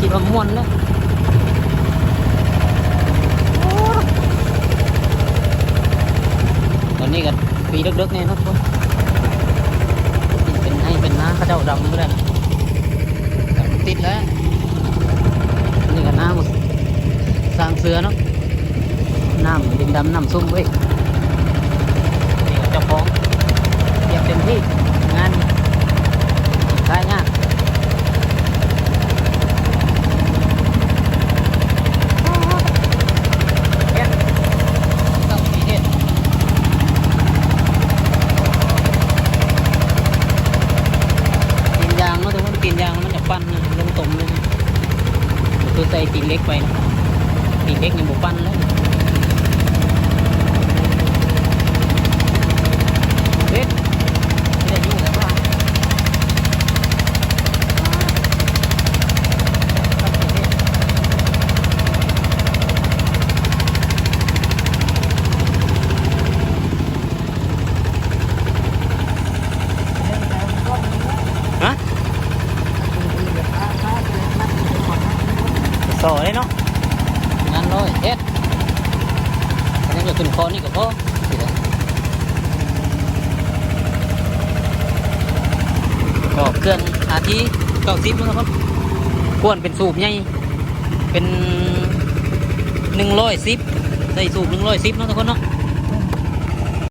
คิดว่าม่วนเนาะตอนนี้ก็ปีดึกๆเนี่ยนะทุกคนเป็นให้เป็นน้าเขาเจ้าดำก็ได้นะแต่มันติดแล้วนี่ก็น้ำสร้างเสือเนาะน้ำดินดำน้ำซุ่มเว้ยนี่ก็เจ้าของอยากเต็มที่งานได้ยากเฮ็ดต้องมีเฮ็ดตีนยางเนาะทุกคนตีนยางมันจะ ปั้นนะลงตมเลยนะคือใส่ตีนเล็กไปนะตีนเล็กนี่หมูปั้นแล้วเล็กไม่ได้ยุ่งแล้วป่ะฮะ โซ่เลยเนาะงานร้อยเอ็ดอันนี้ก็ขึ้นคอนี่ก็พอสิเด้อก็เครื่องอาทีเก้าสิบนะครับกวนเป็นสูบใหญ่เป็นหนึ่งร้อยสิบใส่สูบหนึ่งร้อยสิบนะทุกคนเนาะ